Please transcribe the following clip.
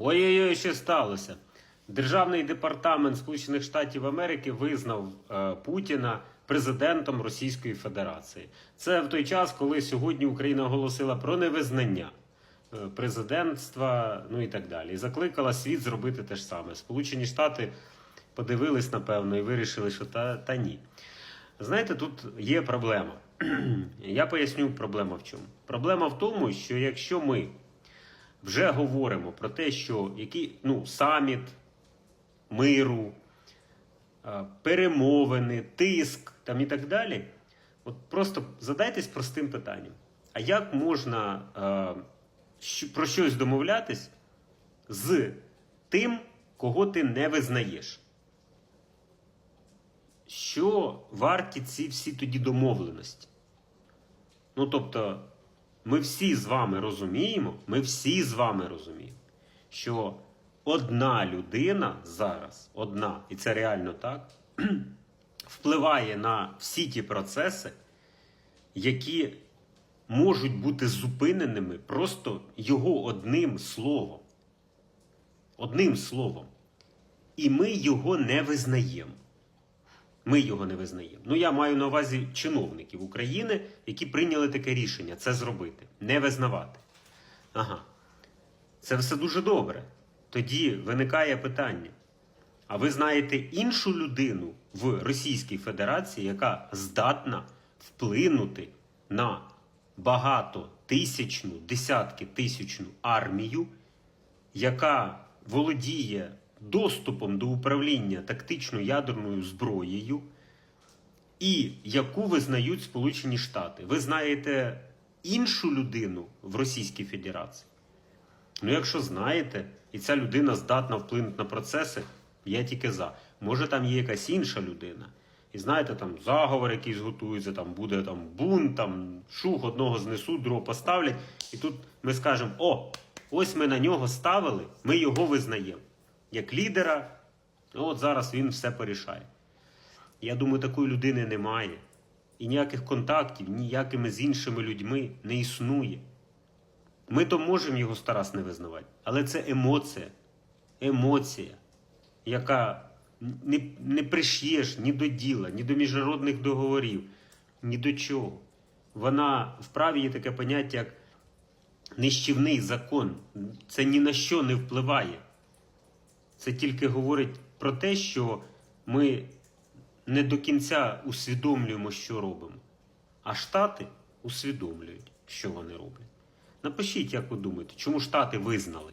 Ой-ой-ой, що сталося? Державний департамент Сполучених Штатів Америки визнав е, Путіна президентом Російської Федерації. Це в той час, коли сьогодні Україна оголосила про невизнання е, президентства, ну і так далі. І закликала світ зробити те ж саме. Сполучені Штати подивились, напевно, і вирішили, що та, та ні. Знаєте, тут є проблема. Я поясню, проблема в чому. Проблема в тому, що якщо ми вже говоримо про те, що який, ну, саміт миру, е, перемовини, тиск там і так далі, от просто задайтесь простим питанням. А як можна е, про щось домовлятись з тим, кого ти не визнаєш? Що варті ці всі тоді домовленості? Ну, тобто, ми всі з вами розуміємо, ми всі з вами розуміємо, що одна людина зараз, одна, і це реально так, впливає на всі ті процеси, які можуть бути зупиненими просто його одним словом. Одним словом. І ми його не визнаємо. Ми його не визнаємо. Ну, я маю на увазі чиновників України, які прийняли таке рішення це зробити, не визнавати. Ага. Це все дуже добре. Тоді виникає питання. А ви знаєте іншу людину в Російській Федерації, яка здатна вплинути на багато тисячну, десятки тисячну армію, яка володіє доступом до управління тактично ядерною зброєю, і яку визнають Сполучені Штати. Ви знаєте іншу людину в Російській Федерації? Ну, якщо знаєте, і ця людина здатна вплинути на процеси, я тільки за. Може, там є якась інша людина. І знаєте, там заговор якийсь готується, там буде там бунт, там шух, одного знесуть, другого поставлять. І тут ми скажемо: о, ось ми на нього ставили, ми його визнаємо. Як лідера, ну от зараз він все порішає. Я думаю, такої людини немає. І ніяких контактів, ніякими з іншими людьми не існує. Ми то можемо його старас не визнавати, але це емоція. Емоція, яка не, не приш'єш ні до діла, ні до міжнародних договорів, ні до чого. Вона вправі є таке поняття, як нищівний закон. Це ні на що не впливає. Це тільки говорить про те, що ми не до кінця усвідомлюємо, що робимо. А Штати усвідомлюють, що вони роблять. Напишіть, як ви думаєте, чому Штати визнали?